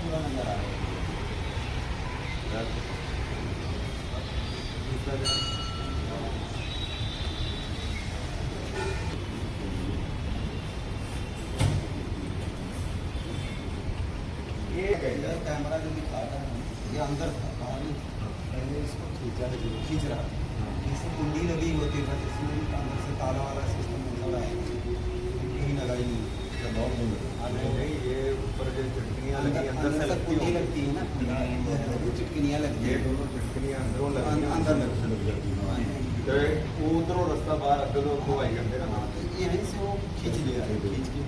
पूरा नज़र आ रहा है। कैमरा जो दिखा रहा है, ये अंदर था, बाहर पहले इसको खींचा है, जो खींच रहा था। इससे कुंडी लगी होती है इसमें भी अंदर से ताला वाला सिस्टम थोड़ा है। कुंडी लगाई नहीं बहुत पे चटकनियाँ लगी अंदर से लगती होंगी लगती है ना चटकनियाँ लगती है दोनों चटकनियाँ अंदरों लगती अंदर लग जाती है तो उधरों रास्ता बाहर अगर वो हवाई अड्डे का नाम यहीं से वो खींच लिया है खींच के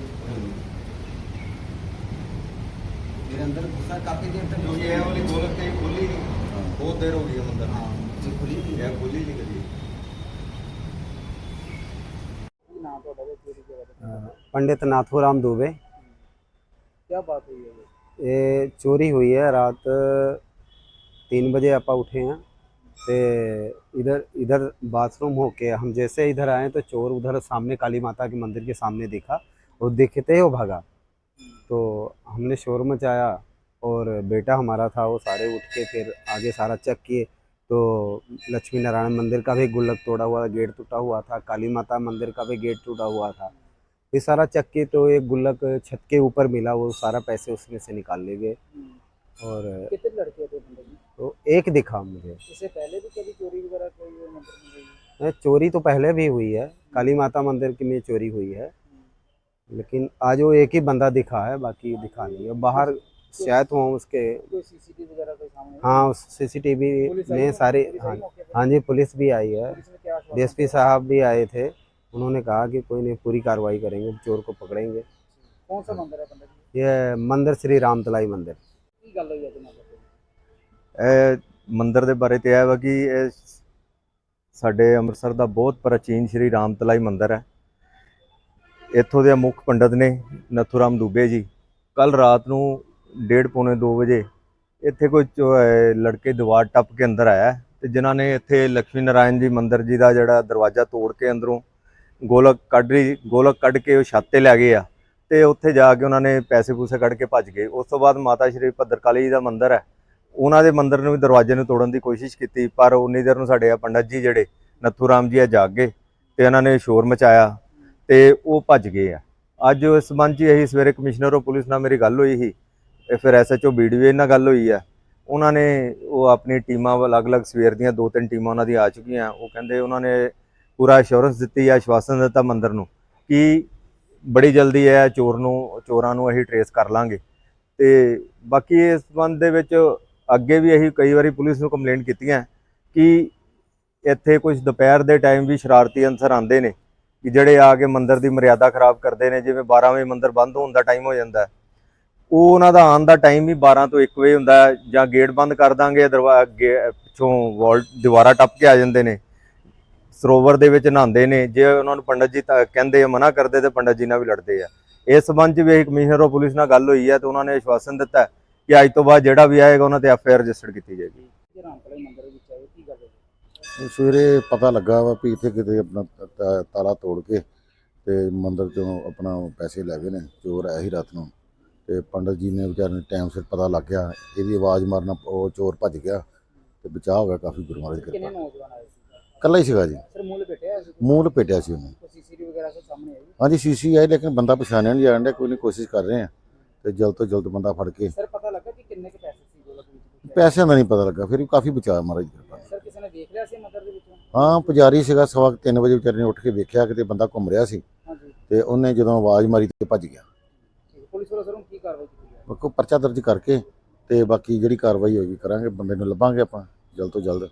मेरे अंदर घुसा काफ़ी देर तक ये है वाली गोलक कहीं खुली नहीं बहुत देर हो गई हम अंदर हाँ खुली नहीं है खुली नहीं करी पंडित नाथूराम दुबे क्या बात हुई है ये? चोरी हुई है, रात तीन बजे आप उठे हैं। तो इधर इधर बाथरूम होके, हम जैसे इधर आए तो चोर उधर सामने काली माता के मंदिर के सामने देखा और देखते ही वो भागा। तो हमने शोर मचाया और बेटा हमारा था, वो सारे उठ के फिर आगे सारा चेक किए। तो लक्ष्मी नारायण मंदिर का भी गुल्लक तोड़ा हुआ, गेट टूटा हुआ था, काली माता मंदिर का भी गेट टूटा हुआ था। ये सारा चेक किए तो एक गुल्लक छत के ऊपर मिला वो सारा पैसे उसमें से निकाल ले गए। और कितने लड़के थे बंदे तो एक दिखा मुझे। इससे पहले भी कभी चोरी वगैरह कोई मंदिर में? हुई चोरी तो पहले भी हुई है। काली माता मंदिर की में चोरी हुई है। लेकिन आज वो एक ही बंदा दिखा है बाकी दिखा नहीं। है बाहर शायद हो उसके? हाँ सीसीटीवी में सारे हाँ? हाँ जी पुलिस भी आई है। डीएसपी साहब भी आए थे। उन्होंने कहा कि कोई नहीं पूरी कार्रवाई करेंगे चोर को पकड़ेंगे। ਕੌਣ ਸਾ ਮੰਦਿਰ ਹੈ ਬੰਦੇ ਦੀ ये मंदिर श्री रामतलाई मंदिर। ਕੀ ਗੱਲ ਹੋਈ ਅੱਜ ਮੰਦਿਰ ਦੀ ਇਹ ਮੰਦਿਰ ਦੇ ਬਾਰੇ ਤੇ ਇਹ ਵਾ ਕਿ ਇਹ ਸਾਡੇ ਅੰਮ੍ਰਿਤਸਰ ਦਾ ਬਹੁਤ ਪ੍ਰਾਚੀਨ ਸ਼੍ਰੀ ਰਾਮਤਲਾਈ ਮੰਦਿਰ ਹੈ ਇੱਥੋਂ ਦੇ ਮੁੱਖ ਪੰਡਤ ਨੇ ਨਥੂਰਾਮ ਦੂਬੇ ਜੀ ਕੱਲ ਰਾਤ ਨੂੰ 1:30 ਪੌਣੇ 2 ਵਜੇ ਇੱਥੇ ਕੋਈ ਚੋ- ਅਹ ਲੜਕੇ ਦੀਵਾਰ ਟੱਪ ਕੇ ਅੰਦਰ ਆਇਆ ਹੈ ਤੇ ਜਿਨ੍ਹਾਂ ਨੇ ਇੱਥੇ ਲక్ష్ਮੀ ਨਾਰਾਇਣ ਜੀ ਮੰਦਿਰ ਜੀ ਦਾ ਜਿਹੜਾ ਦਰਵਾਜ਼ਾ ਤੋੜ ਕੇ ਅੰਦਰੋਂ ਗੋਲਕ ਕੱਢ ਰਹੀ, ਗੋਲਕ ਕੱਢ ਕੇ ਉਹ ਛੱਤ ਤੇ ਲੈ ਗਏ ਆ। ਤੇ ਉੱਥੇ ਜਾ ਕੇ ਉਹਨਾਂ ਨੇ ਪੈਸੇ ਪੂਸੇ ਕੱਢ ਕੇ ਭੱਜ ਗਏ। ਉਸ ਤੋਂ ਬਾਅਦ ਮਾਤਾ ਸ਼੍ਰੀ ਭੱਦਰਕਾਲੀ ਜੀ ਦਾ ਮੰਦਿਰ ਹੈ। ਉਹਨਾਂ ਦੇ ਮੰਦਿਰ ਨੂੰ ਵੀ ਦਰਵਾਜ਼ੇ ਨੂੰ ਤੋੜਨ ਦੀ ਕੋਸ਼ਿਸ਼ ਕੀਤੀ, ਪਰ ਉਨੀ ਦੇਰ ਨੂੰ ਸਾਡੇ ਆ ਪੰਡਤ ਜੀ ਜਿਹੜੇ, ਨੱਥੂ ਰਾਮ ਜੀ ਆ ਜਾਗ ਗਏ ਤੇ ਉਹਨਾਂ ਨੇ ਸ਼ੋਰ ਮਚਾਇਆ ਤੇ ਉਹ ਭੱਜ ਗਏ ਆ। ਅੱਜ ਇਸ ਸੰਬੰਧ 'ਚ ਹੀ ਅਸੀਂ ਸਵੇਰੇ ਕਮਿਸ਼ਨਰ ਆਫ ਪੁਲਿਸ ਨਾਲ ਮੇਰੀ ਗੱਲ ਹੋਈ ਸੀ ਤੇ ਫਿਰ ਐਸਐਚਓ ਬੀਡੀਓ ਨਾਲ ਗੱਲ ਹੋਈ ਆ। ਉਹਨਾਂ ਨੇ ਉਹ ਆਪਣੀ ਟੀਮਾਂ ਅਲੱਗ-ਅਲੱਗ ਸਵੇਰ ਦੀਆਂ ਦੋ ਤਿੰਨ ਟੀਮਾਂ ਉਹਨਾਂ ਦੀ ਆ ਚੁੱਕੀਆਂ। ਉਹ ਕਹਿੰਦੇ ਉਹਨਾਂ ਨੇ ਪੂਰਾ ਅਸ਼ੋਰੈਂਸ ਦਿੱਤੀ ਆ, ਆਸ਼ਵਾਸਨ ਦਿੱਤਾ ਮੰਦਰ ਨੂੰ ਕਿ ਬੜੀ ਜਲਦੀ ਹੈ ਚੋਰ ਨੂੰ, ਚੋਰਾਂ ਨੂੰ ਅਸੀਂ ਟਰੇਸ ਕਰ ਲਾਂਗੇ। ਤੇ ਬਾਕੀ ਇਸ ਸੰਬੰਧ ਦੇ ਵਿੱਚ ਅੱਗੇ ਵੀ ਅਸੀਂ ਕਈ ਵਾਰੀ ਪੁਲਿਸ ਨੂੰ ਕੰਪਲੇਂਟ ਕੀਤੀਆਂ ਕਿ ਇੱਥੇ ਕੁਝ ਦੁਪਹਿਰ ਦੇ ਟਾਈਮ ਵੀ ਸ਼ਰਾਰਤੀ ਅਨਸਰ ਆਉਂਦੇ ਨੇ ਕਿ ਜਿਹੜੇ ਆ ਕੇ ਮੰਦਰ ਦੀ ਮਰਿਆਦਾ ਖਰਾਬ ਕਰਦੇ ਨੇ, ਜਿਵੇਂ 12 ਵਜੇ ਮੰਦਰ ਬੰਦ ਹੋਣ ਦਾ ਟਾਈਮ ਹੋ ਜਾਂਦਾ ਉਹ ਉਹਨਾਂ ਦਾ ਆਉਣ ਦਾ ਟਾਈਮ ਵੀ 12 ਤੋਂ 1 ਵਜੇ ਹੁੰਦਾ ਜਾਂ ਗੇਟ ਬੰਦ ਕਰ ਦਾਂਗੇ ਦਰਵਾਜ਼ਾ ਪਿੱਛੋਂ ਵਾਲ, ਦੀਵਾਰਾਂ ਟੱਪ ਕੇ ਆ ਜਾਂਦੇ ਨੇ। ਸਰੋਵਰ ਦੇ ਵਿੱਚ ਨਹਾਉਂਦੇ ਨੇ ਜੇ ਉਹਨਾਂ ਨੂੰ ਪੰਡਤ ਜੀ ਕਹਿੰਦੇ ਆ ਮਨਾ ਕਰਦੇ ਤੇ ਪੰਡਤ ਜੀ ਨਾਲ ਵੀ ਲੜਦੇ ਆ। ਇਸ ਸੰਬੰਧ 'ਚ ਵੀ ਕਮਿਸ਼ਨਰ ਆਫ ਪੁਲਿਸ ਨਾਲ ਗੱਲ ਹੋਈ ਹੈ ਤੇ ਉਹਨਾਂ ਨੇ ਆਸ਼ਵਾਸਨ ਦਿੱਤਾ ਹੈ ਕਿ ਅੱਜ ਤੋਂ ਬਾਅਦ ਜਿਹੜਾ ਵੀ ਆਏਗਾ ਉਹਨਾਂ ਤੇ ਐਫਆਈਆਰ ਰਜਿਸਟਰ ਕੀਤੀ ਜਾਏਗੀ। ਵਿੱਚ ਸਵੇਰੇ ਪਤਾ ਲੱਗਾ ਵਾ ਵੀ ਇੱਥੇ ਕਿਤੇ ਆਪਣਾ ਤਾਲਾ ਤੋੜ ਕੇ ਤੇ ਮੰਦਿਰ ਚੋਂ ਆਪਣਾ ਪੈਸੇ ਲੈ ਗਏ ਨੇ ਚੋਰ ਆਇਆ ਸੀ ਰਾਤ ਨੂੰ। ਤੇ ਪੰਡਤ ਜੀ ਨੇ ਵਿਚਾਰੇ ਨੂੰ ਟਾਈਮ ਸਿਰ ਪਤਾ ਲੱਗ ਗਿਆ ਇਹਦੀ ਆਵਾਜ਼ ਮਾਰਨਾ ਉਹ ਚੋਰ ਭੱਜ ਗਿਆ ਤੇ ਬਚਾਅ ਹੋ ਗਿਆ ਕਾਫੀ ਗੁਰੂ ਮਹਾਰਾਜ ਦੀ ਕਿੰਨੇ ਕਿਰਪਾ ਨੌਜਵਾਨ ਆਏ ਸੀ? ਕੱਲਾ ਹੀ ਸੀਗਾ ਜੀ। ਸਰ ਮੂਲ ਬੈਠੇ ਸੀ ਮੂੰਹ ਲਪੇਟਿਆ ਸੀ ਉਹਨੇ। ਸੀਸੀਟੀਵੀ ਵਗੈਰਾ ਸਭ ਸਾਹਮਣੇ ਆਈ? ਹਾਂਜੀ ਸੀਸੀ ਆਈ ਲੇਕਿਨ ਬੰਦਾ ਪਛਾਣਿਆ ਨਹੀਂ ਜਾਣ ਡਿਆ ਕੋਈ ਨਹੀਂ ਕੋਸ਼ਿਸ਼ ਕਰ ਰਹੇ ਆ। ਤੇ ਜਲਦ ਤੋਂ ਜਲਦ ਬੰਦਾ ਫੜ ਕੇ। ਸਰ ਪਤਾ ਲੱਗਾ ਕਿ ਕਿੰਨੇ ਕੇ ਪੈਸੇ ਸੀ ਗੋਲਕ ਵਿੱਚ? ਕੁਛ ਹੈ? ਪੈਸਿਆਂ ਦਾ ਨਹੀਂ ਪਤਾ ਲੱਗਾ ਫਿਰ ਵੀ ਕਾਫੀ ਬਚਾਅ ਮਹਾਰਾਜ ਕਿਰਪਾ ਨਾਲ। ਸਰ ਕਿਸੇ ਨੇ ਦੇਖ ਲਿਆ ਸੀ ਮੰਦਿਰ ਦੇ ਵਿੱਚੋਂ? ਹਾਂ ਪੁਜਾਰੀ ਸੀਗਾ ਸਵਾ 3 ਵਜੇ ਵਿਚਾਰੇ ਨੇ ਉੱਠ ਕੇ ਵੇਖਿਆ ਕਿਤੇ ਬੰਦਾ ਘੁੰਮ ਰਿਹਾ ਸੀ। ਹਾਂਜੀ। ਤੇ ਉਹਨੇ ਜਦੋਂ ਆਵਾਜ਼ ਮਾਰੀ ਤੇ ਭੱਜ ਗਿਆ। ਪੁਲਿਸ ਵੱਲੋਂ ਸਰ ਹੁਣ ਕੀ ਕਾਰਵਾਈ ਕੀਤੀ ਹੈ? ਕੋ ਪਰਚਾ ਦਰਜ ਕਰਕੇ ਤੇ ਬਾਕੀ ਜਿਹੜੀ ਕਾਰਵਾਈ ਹੋਏਗੀ ਕਰਾਂਗੇ ਬੰਦੇ ਨੂੰ ਲੱਭਾਂਗੇ ਆਪਾਂ ਜਲਦ ਤੋਂ ਜਲਦ।